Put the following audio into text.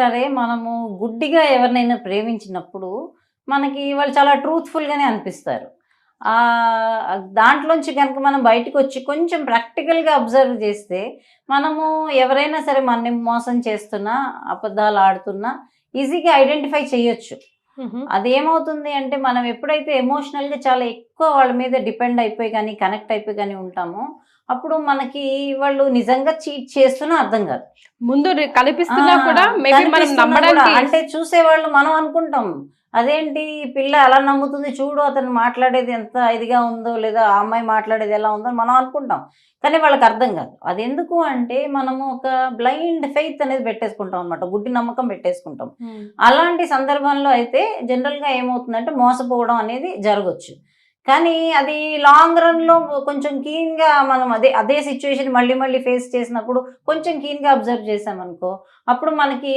సరే మనము గుడ్డిగా ఎవరినైనా ప్రేమించినప్పుడు మనకి వాళ్ళు చాలా ట్రూత్ఫుల్గానే అనిపిస్తారు. దాంట్లోంచి కనుక మనం బయటకు వచ్చి కొంచెం ప్రాక్టికల్గా అబ్జర్వ్ చేస్తే మనము ఎవరైనా సరే మనని మోసం చేస్తున్నా అబద్ధాలు ఆడుతున్నా ఈజీగా ఐడెంటిఫై చేయొచ్చు. అది ఏమవుతుంది అంటే మనం ఎప్పుడైతే ఎమోషనల్గా చాలా ఎక్కువ వాళ్ళ మీద డిపెండ్ అయిపోయి కానీ కనెక్ట్ అయిపోయి కానీ ఉంటామో అప్పుడు మనకి వాళ్ళు నిజంగా చీట్ చేస్తున్నా అర్థం కాదు. ముందు కనిపిస్తున్నా నమ్మడానికి కూడా. అంటే చూసేవాళ్ళు మనం అనుకుంటాం. అదేంటి పిల్ల ఎలా నమ్ముతుంది చూడు అతను మాట్లాడేది ఎంత ఇదిగా ఉందో లేదా ఆ అమ్మాయి మాట్లాడేది ఎలా ఉందో మనం అనుకుంటాం. కానీ వాళ్ళకి అర్థం కాదు. అది ఎందుకు అంటే మనము ఒక బ్లైండ్ ఫెయిత్ అనేది పెట్టేసుకుంటాం అనమాట గుడ్డి నమ్మకం పెట్టేసుకుంటాం. అలాంటి సందర్భంలో అయితే జనరల్గా ఏమవుతుందంటే మోసపోవడం అనేది జరగచ్చు. కానీ అది లాంగ్ రన్లో కొంచెం కీన్గా మనం అదే అదే సిచ్యువేషన్ మళ్ళీ మళ్ళీ ఫేస్ చేసినప్పుడు కొంచెం కీన్గా అబ్జర్వ్ చేసామనుకో అప్పుడు మనకి